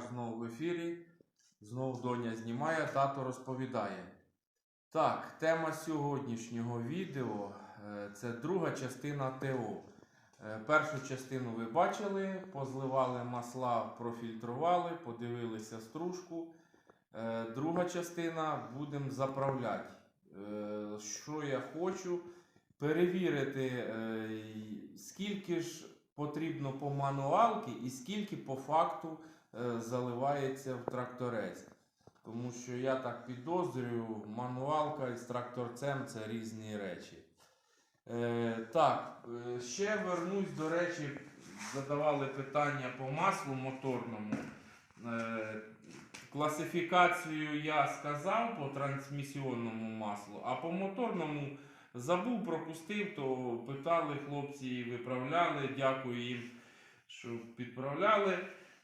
знову в ефірі. Знову доня знімає, тато розповідає. Так, тема сьогоднішнього відео е, це друга частина ТО. Е, Першу частину ви бачили, позливали масла, профільтрували, подивилися стружку. Е, Друга частина будемо заправляти. Що я хочу? Перевірити, скільки ж потрібно по мануалки і скільки по факту заливається в тракторець. Тому що я так підозрюю, мануалка із тракторцем це різні речі. Е, так, е, ще вернусь до речі, задавали питання по маслу моторному. Е, класифікацію я сказав по трансмісіонному маслу, а по моторному забув, пропустив, то питали хлопці і виправляли. Дякую їм, що підправляли.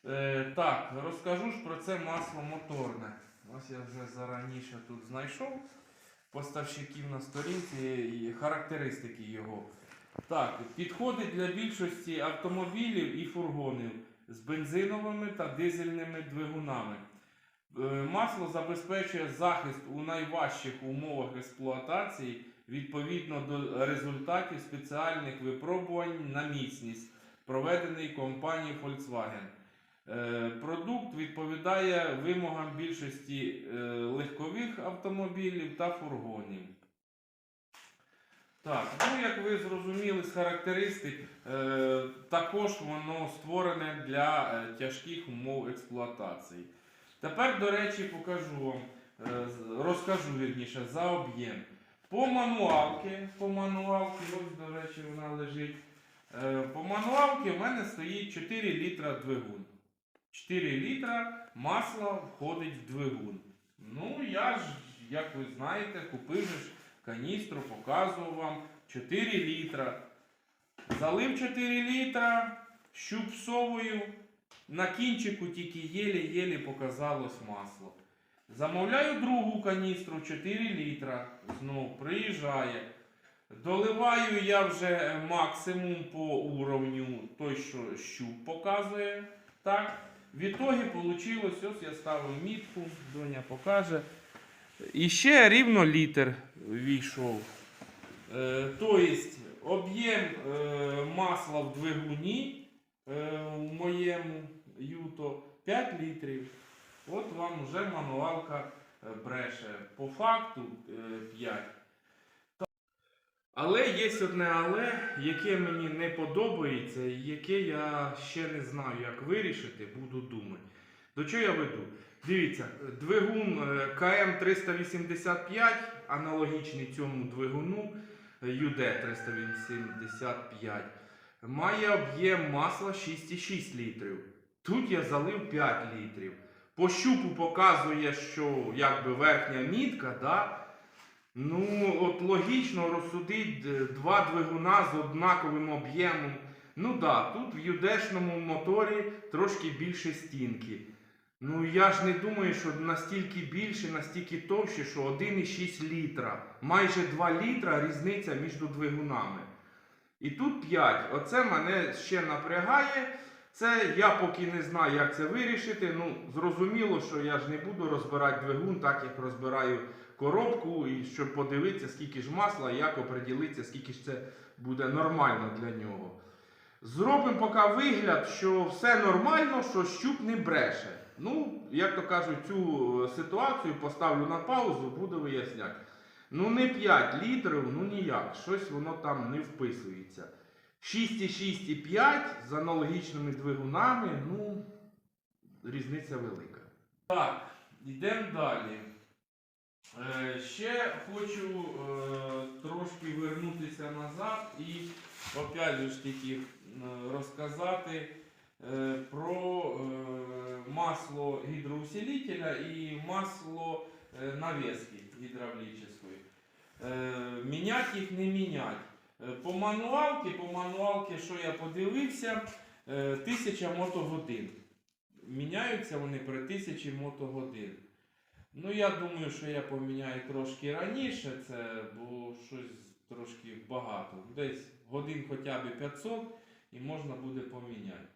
Е, так, розкажу ж про це масло моторне. Ось я вже зараніше тут знайшов поставщиків на сторінці і характеристики його. Так, підходить для більшості автомобілів і фургонів з бензиновими та дизельними двигунами. Е, Масло забезпечує захист у найважчих умовах експлуатації відповідно до результатів спеціальних випробувань на міцність, проведений компанією Volkswagen. Е, Продукт відповідає вимогам більшості е, легкових автомобілів та фургонів. Так, ну як ви зрозуміли з характеристик, е, також воно створене для тяжких умов експлуатації. Тепер, до речі, покажу вам, розкажу вірніше за об'єм. По мануалки, по мануалки, ось, до речі, вона лежить. По мануалки в мене стоїть 4 літра двигун. 4 літра масла входить в двигун. Ну, я ж, як ви знаєте, купив ж каністру, показував вам 4 літра. Залив 4 літра, щуп совою. На кінчику тільки єлі-єлі показалось масло. Замовляю другу каністру 4 літра. Знов приїжджає. Доливаю я вже максимум по уровню той, що щуп показує. Так. В ітогі вийшло, ось я ставив мітку, доня покаже. І ще рівно літр війшов. Е, тобто об'єм е, масла в двигуні е, в моєму юто 5 літрів. От вам вже мануалка е, бреше. По факту е, 5. Але є одне але, яке мені не подобається, і яке я ще не знаю, як вирішити, буду думати. До чого я веду? Дивіться, двигун е, КМ385, аналогічний цьому двигуну е, UD385, має об'єм масла 6,6 літрів. Тут я залив 5 літрів. По щупу показує, що якби верхня мітка, да? Ну, от логічно розсудить е, два двигуна з однаковим об'ємом. Ну да, тут в юдешному моторі трошки більше стінки. Ну я ж не думаю, що настільки більше, настільки товще, що 1,6 літра. Майже 2 літра різниця між двигунами. І тут 5. Оце мене ще напрягає. Це я поки не знаю, як це вирішити. Ну, зрозуміло, що я ж не буду розбирати двигун, так як розбираю коробку, і щоб подивитися, скільки ж масла, як оприділитися, скільки ж це буде нормально для нього. Зробимо поки вигляд, що все нормально, що щуп не бреше. Ну, як то кажуть, цю е, ситуацію поставлю на паузу, буду виясняти. Ну, не 5 літрів, ну ніяк, щось воно там не вписується. 6,6 і 5 з аналогічними двигунами, ну, різниця велика. Так, йдемо далі. Е, ще хочу е, трошки вернутися назад і опять же таки е, розказати про масло гідроусилителя і масло навески гідравлічної. Мінять їх не мінять. Е, По мануалці, по мануалці, що я подивився, е, 1000 мотогодин. Міняються вони при 1000 мотогодин. Ну, я думаю, що я поміняю трошки раніше це, бо щось трошки багато. Десь годин хоча б 500 і можна буде поміняти.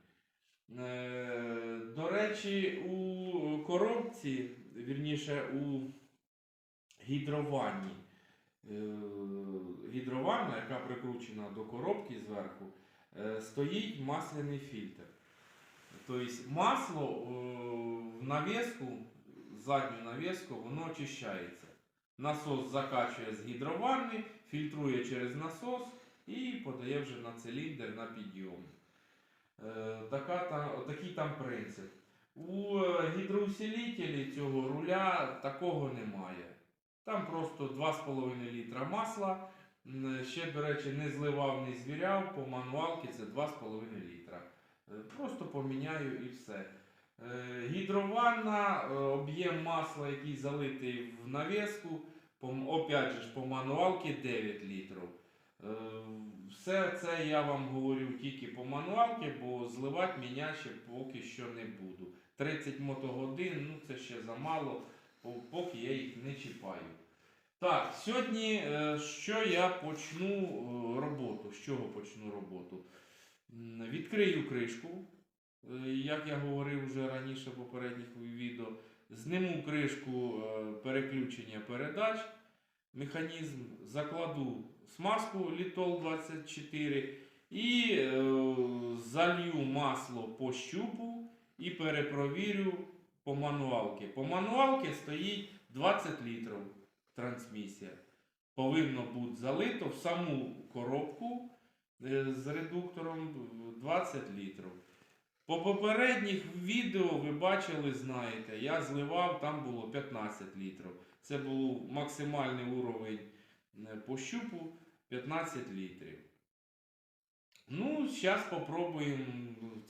Е, До речі, у коробці, вірніше, у гідрованні, е, гідрованна, яка прикручена до коробки зверху, е, стоїть масляний фільтр. Тобто масло в навіску, задню навіску, воно очищається. Насос закачує з гідрованни, фільтрує через насос і подає вже на циліндр на підйом. Е, така та, такий там принцип. У е, гідроусилителі цього руля такого немає. Там просто 2,5 літра масла. Ще, до речі, не зливав, не звіряв, по мануалці це 2,5 літра. Е, Просто поміняю і все. Е, Гідрованна, е, об'єм масла, який залитий в навіску, опять же по мануалці 9 літрів. Е, Все це я вам говорю тільки по мануалці, бо зливати міня ще поки що не буду. 30 мотогодин, ну це ще замало, поки я їх не чіпаю. Так, сьогодні що я почну роботу? З чого почну роботу? Відкрию кришку, як я говорив вже раніше в попередніх відео. Зниму кришку е, переключення передач, механізм, закладу смазку Літол 24 і е, залью масло по щупу і перепровірю по мануалці. По мануалці стоїть 20 літрів трансмісія. Повинно бути залито в саму коробку е, з редуктором 20 літрів. По попередніх відео ви бачили, знаєте, я зливав, там було 15 літрів. Це був максимальний уровень е, по щупу 15 літрів. Ну, зараз спробуємо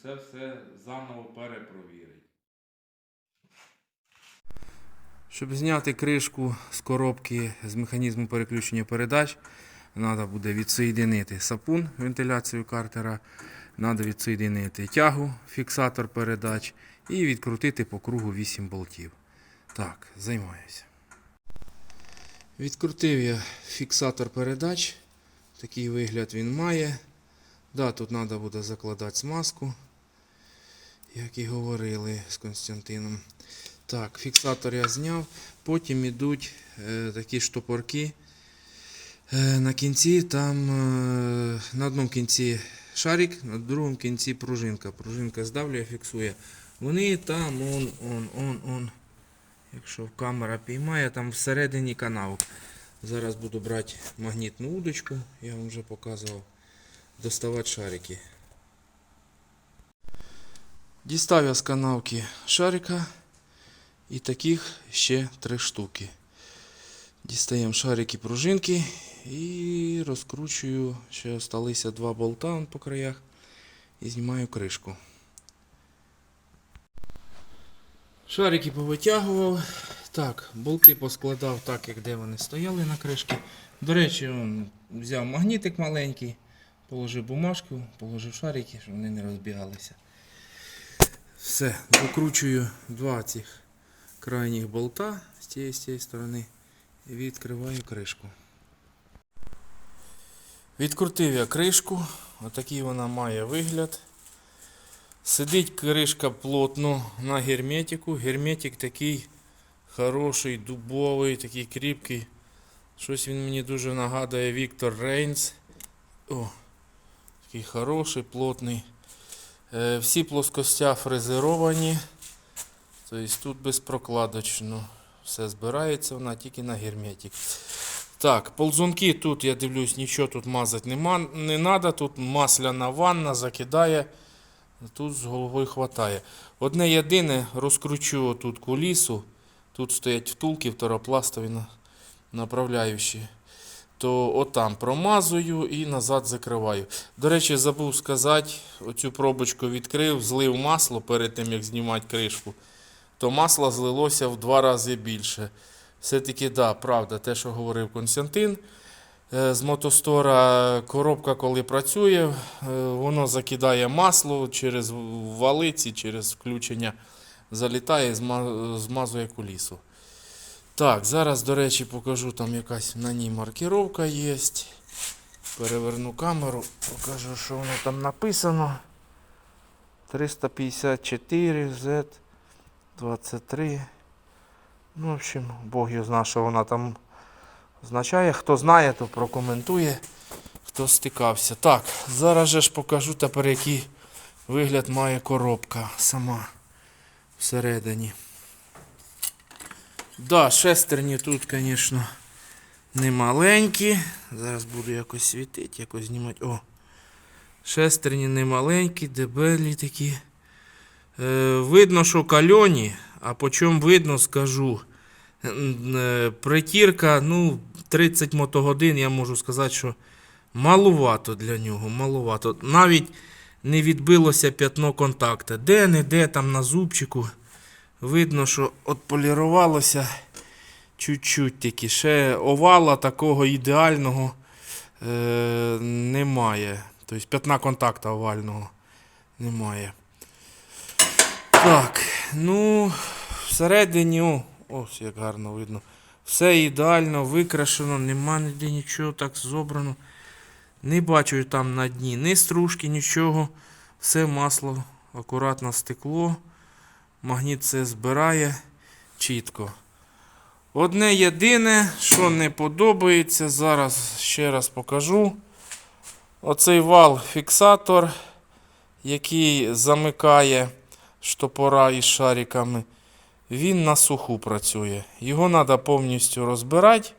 це все заново перепровірити. Щоб зняти кришку з коробки з механізму переключення передач, треба буде відсоєдинити сапун вентиляцію картера, треба відсоєдинити тягу, фіксатор передач і відкрутити по кругу 8 болтів. Так, займаюся. Відкрутив я фіксатор передач. Такий вигляд він має. Да, тут треба буде закладати смазку, як і говорили з Константином. Так, фіксатор я зняв. Потім йдуть е, такі штопорки. Е, на кінці там е, на одному кінці шарик, на другому кінці пружинка. Пружинка здавлює, фіксує. Вони там, он, он, он, он. Якщо камера піймає, там всередині канавок. Зараз буду брати магнітну удочку, я вам вже показував. Доставати шарики. Дістав я з канавки шарика. І таких ще три штуки. Дістаємо шарики пружинки і розкручую. Ще залишилися два болта по краях. І знімаю кришку. Шарики повитягував. Так, болти поскладав так, як де вони стояли на кришці. До речі, он взяв магнітик маленький, положив бумажку, положив шарики, щоб вони не розбігалися. Все, докручую два цих крайніх болта з тієї, з тієї сторони і відкриваю кришку. Відкрутив я кришку, отакий вона має вигляд. Сидить кришка плотно на герметику. Герметик такий хороший, дубовий, такий кріпкий. Щось він мені дуже нагадує Віктор Рейнс. О, такий хороший, плотний. Е, всі плоскостя фрезеровані. Тобто тут безпрокладочно все збирається, вона тільки на герметик. Так, ползунки тут, я дивлюсь, нічого тут мазати нема, не треба. Тут масляна ванна закидає. Тут з головою хватає. Одне єдине, розкручу тут кулісу. Тут стоять втулки второпластові на- направляючі. То отам промазую і назад закриваю. До речі, забув сказати, оцю пробочку відкрив, злив масло перед тим, як знімати кришку то масло злилося в два рази більше. Все-таки, да, правда, те, що говорив Константин. Е, З мотостора коробка, коли працює, е, воно закидає масло через валиці, через включення залітає і змазує кулісу. Так, зараз, до речі, покажу, там якась на ній маркіровка є. Переверну камеру, покажу, що воно там написано. 354 Z 23. Ну, в общем, Бог його знає, що вона там означає. Хто знає, то прокоментує, хто стикався. Так, зараз же ж покажу тепер, який вигляд має коробка сама всередині. Да, шестерні тут, звісно, не маленькі. Зараз буду якось світити, якось знімати. О! Шестерні не маленькі, дебелі такі. Е, видно, що кальоні, а по чому видно, скажу. Е, Притірка, ну, 30 мотогодин, я можу сказати, що малувато для нього, малувато. Навіть не відбилося п'ятно контакта. Де-не-де там на зубчику. Видно, що отполірувалося чуть-чуть тільки. Ще овала такого ідеального е, немає. Тобто п'ятна контакта овального немає. Так, ну, всередині, ось як гарно видно. Все ідеально викрашено, нема ніде нічого так зобрано. Не бачу там на дні ні стружки, нічого. Все масло акуратно стекло. Магніт це збирає чітко. Одне єдине, що не подобається, зараз ще раз покажу. Оцей вал-фіксатор, який замикає штопора із шариками, він на суху працює. Його треба повністю розбирати.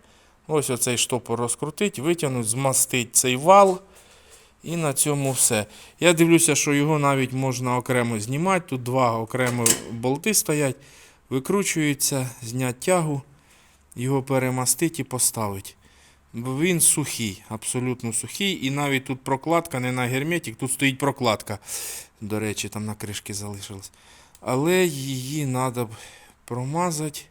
Ось оцей штопор розкрутити, витягнути, змастити цей вал. І на цьому все. Я дивлюся, що його навіть можна окремо знімати. Тут два окремо болти стоять, викручуються, зняти тягу, його перемастити і поставити. Бо він сухий, абсолютно сухий. І навіть тут прокладка не на герметик, тут стоїть прокладка. До речі, там на кришки залишилась. Але її треба промазати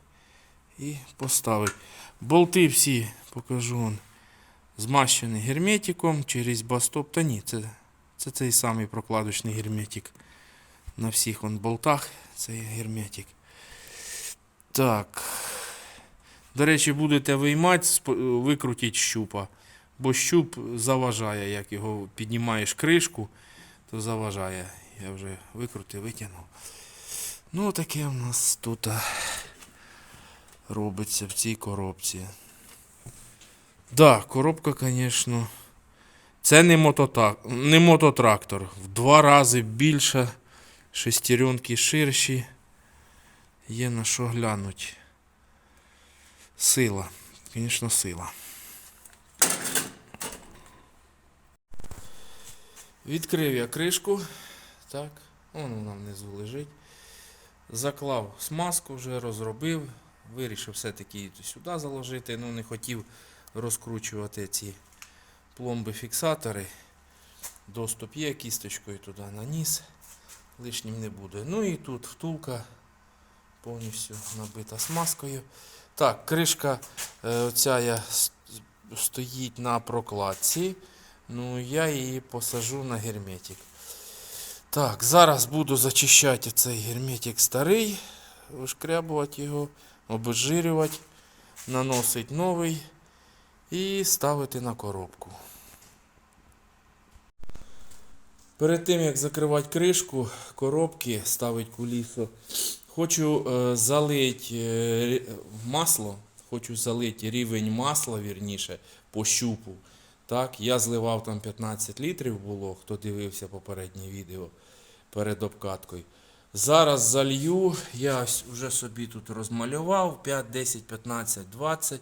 і поставити. Болти всі покажу. Он змащений герметиком через бастоп. Та ні, це, це цей самий прокладочний герметик. На всіх он болтах цей герметик. Так. До речі, будете виймати, викрутіть щупа. Бо щуп заважає, як його піднімаєш кришку, то заважає. Я вже викрутив, витягнув. Ну, таке в нас тут робиться в цій коробці. Да, коробка, звісно. Це не, мотота... не мототрактор. В два рази більше. Шестеренки ширші. Є на що глянуть. Сила. Звісно, сила. Відкрив я кришку. Так, вон вона внизу лежить. Заклав смазку, вже розробив. Вирішив все-таки сюди заложити. Ну, не хотів розкручувати ці пломби-фіксатори. Доступ є кісточкою туди наніс. Лишнім не буде. Ну і тут втулка повністю набита смазкою. Так, кришка е, оця я стоїть на прокладці. Ну, я її посажу на герметик. Так, зараз буду зачищати цей герметик старий, вишкрябувати його, обезжирювати, наносити новий і ставити на коробку. Перед тим як закривати кришку коробки, ставити кулісо, хочу е, залити е, масло, хочу залити рівень масла, вірніше, по щупу. Так, я зливав там 15 літрів було, хто дивився попереднє відео перед обкаткою. Зараз залью, я вже собі тут розмалював 5, 10, 15, 20.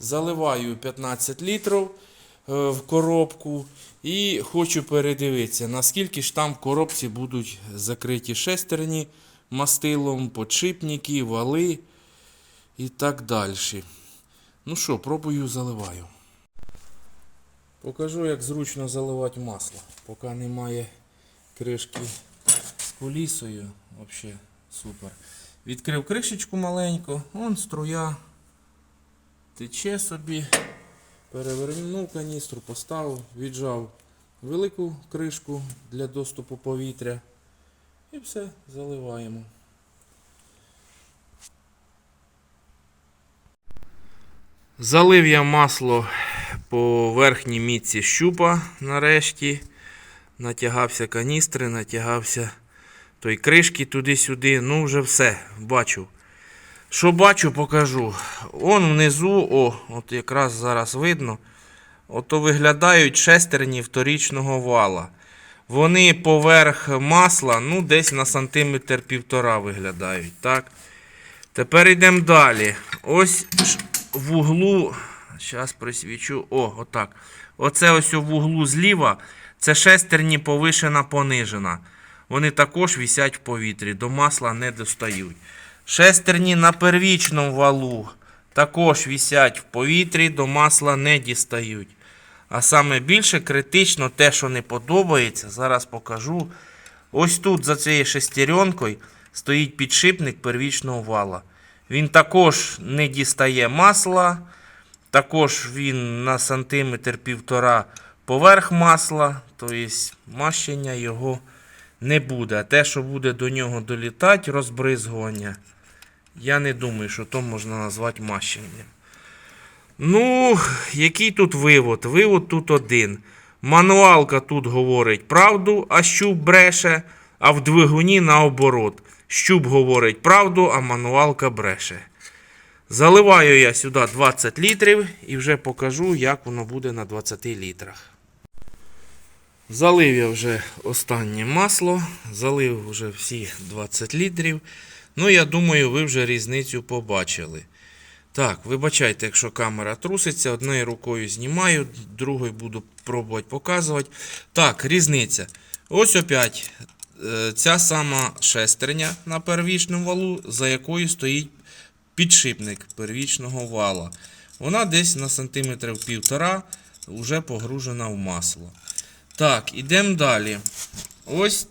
Заливаю 15 літрів е, в коробку і хочу передивитися, наскільки ж там в коробці будуть закриті шестерні мастилом, подшипники, вали і так далі. Ну що, пробую заливаю. Покажу, як зручно заливати масло. Поки немає кришки з кулісою. Взагалі супер. Відкрив кришечку маленьку, вон струя. Тече собі. Перевернув каністру, поставив, віджав велику кришку для доступу повітря. І все, заливаємо. Залив я масло по верхній мітці щупа нарешті. Натягався каністри, натягався Той кришки туди-сюди, ну вже все, бачу. Що бачу, покажу. Он внизу, о, от якраз зараз видно. Ото виглядають шестерні вторічного вала. Вони поверх масла, ну, десь на сантиметр півтора виглядають, так? Тепер йдемо далі. Ось в углу. Зараз присвічу. О, отак. Оце ось в углу зліва. Це шестерні повишена понижена. Вони також висять в повітрі, до масла не достають. Шестерні на первічному валу також висять в повітрі, до масла не дістають. А саме більше критично те, що не подобається, зараз покажу. Ось тут за цією шестеренкою стоїть підшипник первічного вала. Він також не дістає масла, також він на сантиметр півтора поверх масла, тобто мащення його не буде. А те, що буде до нього долітати, розбризгування, я не думаю, що то можна назвати мащенням. Ну, який тут вивод? Вивод тут один. Мануалка тут говорить правду, а щуп бреше, а в двигуні наоборот. Щуп говорить правду, а мануалка бреше. Заливаю я сюди 20 літрів і вже покажу, як воно буде на 20 літрах. Залив я вже останнє масло, залив вже всі 20 літрів. Ну, я думаю, ви вже різницю побачили. Так, вибачайте, якщо камера труситься, однією рукою знімаю, другою буду пробувати показувати. Так, різниця. Ось опять е, ця сама шестерня на первічному валу, за якою стоїть підшипник первічного вала. Вона десь на сантиметрів півтора вже погружена в масло. Так, ідемо далі. Ось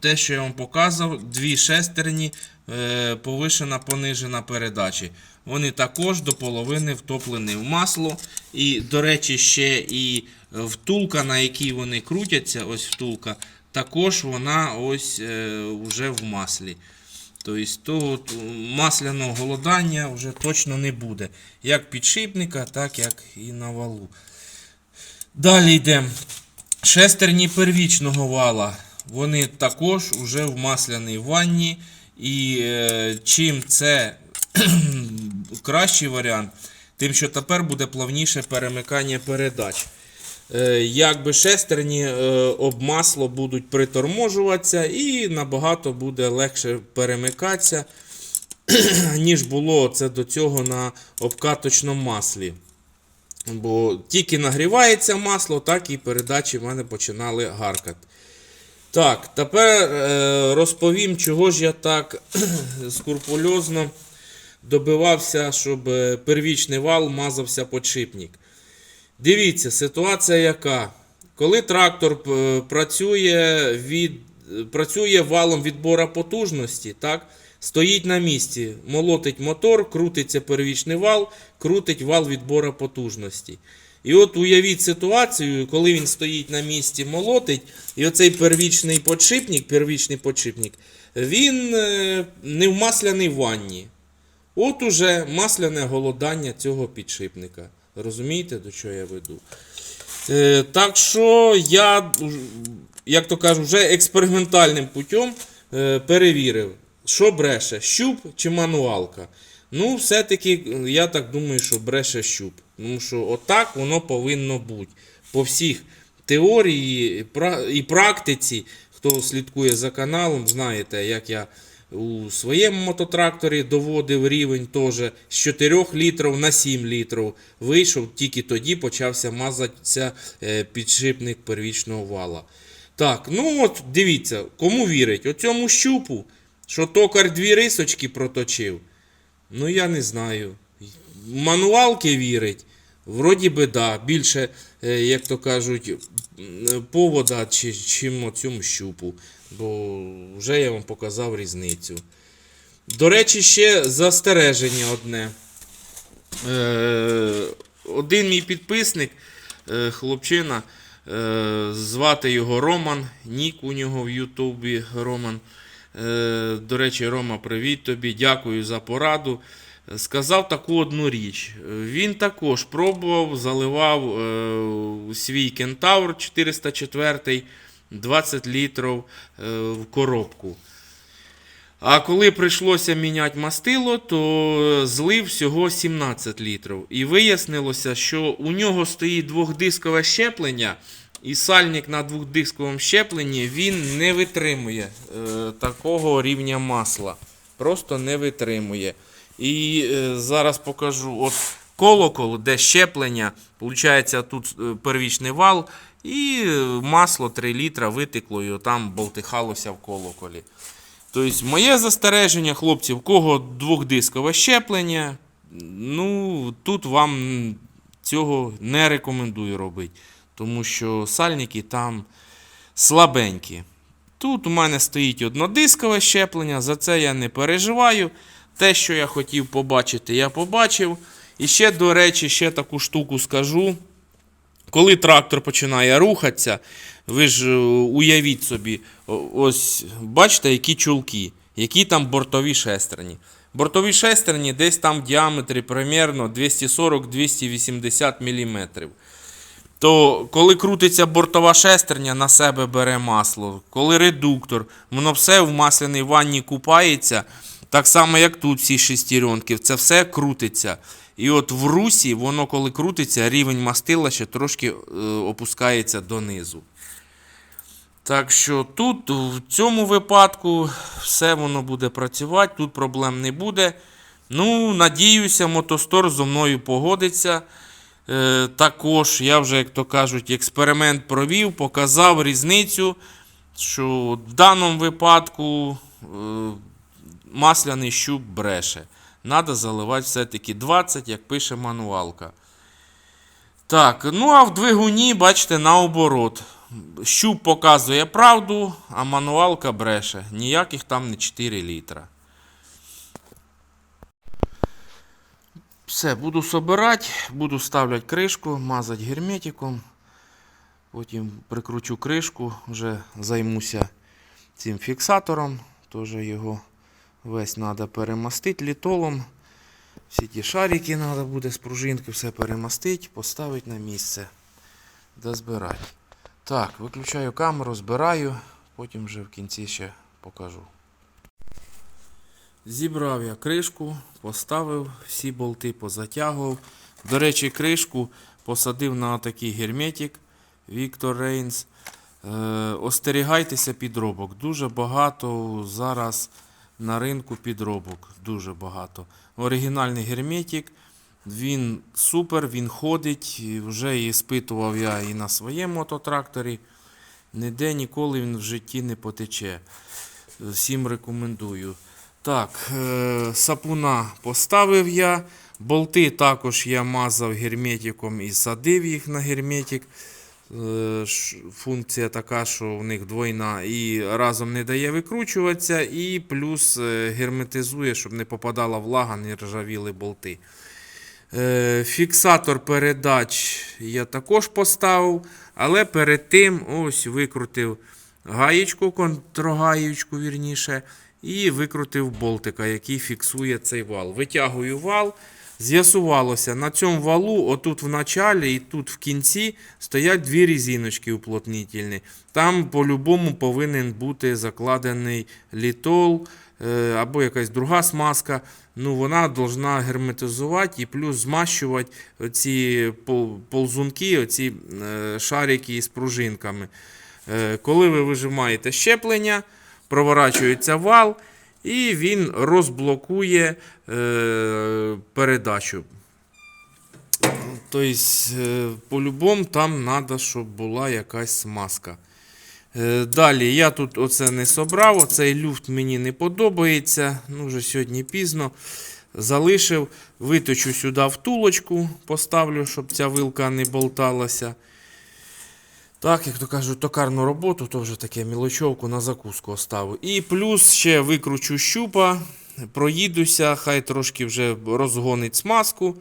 те, що я вам показував, дві шестерні, е, повишена, понижена передачі. Вони також до половини втоплені в масло. І, до речі, ще і втулка, на якій вони крутяться, ось втулка, також вона ось е, вже в маслі. Тобто масляного голодання вже точно не буде. Як підшипника, так як і на валу. Далі йдемо. Шестерні первічного вала. Вони також вже в масляній ванні. І е, чим це кращий варіант, тим що тепер буде плавніше перемикання передач. Е, якби шестерні е, об масло будуть приторможуватися і набагато буде легше перемикатися, ніж було це до цього на обкаточному маслі. Бо тільки нагрівається масло, так і передачі в мене починали гаркати. Так, тепер е, розповім, чого ж я так скрупульозно добивався, щоб первічний вал мазався подшипник. Дивіться, ситуація яка. Коли трактор е, працює, від, працює валом відбора потужності, так, стоїть на місці, молотить мотор, крутиться первічний вал, крутить вал відбора потужності. І от уявіть ситуацію, коли він стоїть на місці, молотить, і оцей первічний подшипник, первічний подшипник, він е, не в масляній ванні. От уже масляне голодання цього підшипника. Розумієте, до чого я веду? Е, так що я, як то кажуть, вже експериментальним путем е, перевірив, що бреше, щуп чи мануалка. Ну, все-таки я так думаю, що бреше щуп. Тому що отак воно повинно бути. По всіх теорії і практиці, хто слідкує за каналом, знаєте, як я у своєму мототракторі доводив рівень теж з 4 літрів на 7 літрів. Вийшов, тільки тоді почався мазатися е, підшипник первічного вала. Так, ну от дивіться, кому вірить? Оцьому щупу, що токар дві рисочки проточив. Ну я не знаю. Мануалки вірить. Вроді би, да. Більше, е, як то кажуть, повода, чи, чим цьому щупу. Бо вже я вам показав різницю. До речі, ще застереження одне. Е, один мій підписник, е, хлопчина, е, звати його Роман, нік у нього в Ютубі Роман. До речі, Рома, привіт тобі, дякую за пораду. Сказав таку одну річ. Він також пробував, заливав свій кентавр 404 20 літрів е, в коробку. А коли прийшлося міняти мастило, то злив всього 17 літрів. І вияснилося, що у нього стоїть двохдискове щеплення, і сальник на двохдисковому щепленні він не витримує е, такого рівня масла. Просто не витримує. І е, зараз покажу. От колокол, де щеплення, виходить, тут е, первічний вал, і масло 3 літра витекло, і там болтихалося в колоколі. Тобто, моє застереження, хлопці, в кого двохдискове щеплення, ну, тут вам цього не рекомендую робити. Тому що сальники там слабенькі. Тут у мене стоїть однодискове щеплення, за це я не переживаю. Те, що я хотів побачити, я побачив. І ще, до речі, ще таку штуку скажу. Коли трактор починає рухатися, ви ж е, уявіть собі, ось бачите, які чулки, які там бортові шестерні. Бортові шестерні десь там в діаметрі примерно 240-280 мм. То коли крутиться бортова шестерня, на себе бере масло. Коли редуктор, воно все в масляній ванні купається, так само, як тут всі шестеренки, це все крутиться. І от в русі, воно коли крутиться, рівень мастила ще трошки е, опускається донизу. Так що тут, в цьому випадку, все воно буде працювати, тут проблем не буде. Ну, надіюся, мотостор зо мною погодиться. Е, також я вже, як то кажуть, експеримент провів, показав різницю, що в даному випадку е, масляний щуп бреше. Надо заливати все-таки 20, як пише мануалка. Так, ну а в двигуні, бачите, наоборот. Щуп показує правду, а мануалка бреше. Ніяких там не 4 літра. Все, буду собирати, буду ставляти кришку, мазати герметиком. Потім прикручу кришку, вже займуся цим фіксатором. Теж його весь треба перемастити літолом. Всі ті шарики треба буде з пружинки, все перемастити, поставити на місце. Дозбирати. Так, виключаю камеру, збираю, потім вже в кінці ще покажу. Зібрав я кришку, поставив всі болти, позатягував. До речі, кришку посадив на такий герметик Віктор Рейнс. Е, остерігайтеся підробок. Дуже багато зараз на ринку підробок. Дуже багато. Оригінальний герметик. Він супер, він ходить. Вже і спитував я і на своєму мототракторі. Ніде ніколи він в житті не потече. Всім рекомендую. Так, е, сапуна поставив я. Болти також я мазав герметиком і садив їх на герметик. Е, Функція така, що в них двойна і разом не дає викручуватися, і плюс е, герметизує, щоб не попадала влага, не ржавіли болти. Е, Фіксатор передач я також поставив, але перед тим ось викрутив гаєчку, контргаєчку, вірніше, і викрутив болтика, який фіксує цей вал. Витягую вал. З'ясувалося, на цьому валу, отут в началі і тут в кінці, стоять дві різиночки уплотнительні. Там по-любому повинен бути закладений літол е, або якась друга смазка. Ну, вона повинна герметизувати і плюс змащувати пол- ползунки, оці е, шарики з пружинками. Е, Коли ви вижимаєте щеплення, проворачується вал, і він розблокує е, передачу. Тобто, е, по-любому там треба, щоб була якась смазка. Е, Далі я тут оце не собрав, оцей люфт мені не подобається. Ну, вже сьогодні пізно. Залишив, виточу сюди втулочку, поставлю, щоб ця вилка не болталася. Так, як то кажуть, токарну роботу, то вже таке мілочовку на закуску оставив. І плюс ще викручу щупа, проїдуся, хай трошки вже розгонить смазку.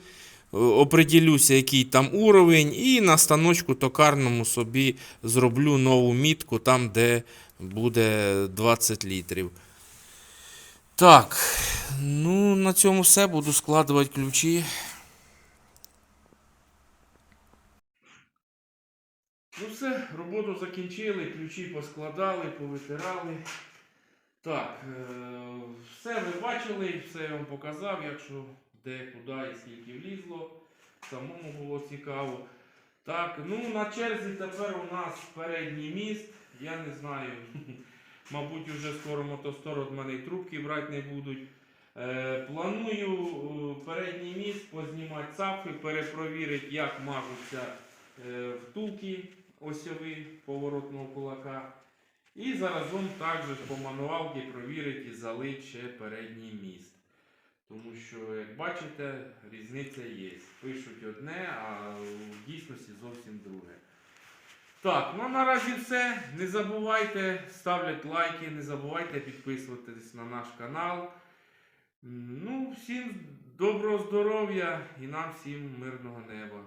е, Оприділюся, який там уровень, і на станочку токарному собі зроблю нову мітку, там, де буде 20 літрів. Так, ну на цьому все. Буду складувати ключі. Ну все, роботу закінчили, ключі поскладали, повитирали. Так, е, все ви бачили, все я вам показав, якщо де, куди і скільки влізло. Самому було цікаво. Так, ну на черзі тепер у нас передній міст. Я не знаю. Мабуть, вже скоро мотостор від мене й трубки брати не будуть. Е, планую е, передній міст познімати цапфи, перепровірити, як мажуться втулки осьові поворотного кулака. І заразом також по мануалці провірити і залити ще передній міст. Тому що, як бачите, різниця є. Пишуть одне, а в дійсності зовсім друге. Так, ну наразі все. Не забувайте ставити лайки, не забувайте підписуватись на наш канал. Ну, всім доброго здоров'я і нам всім мирного неба.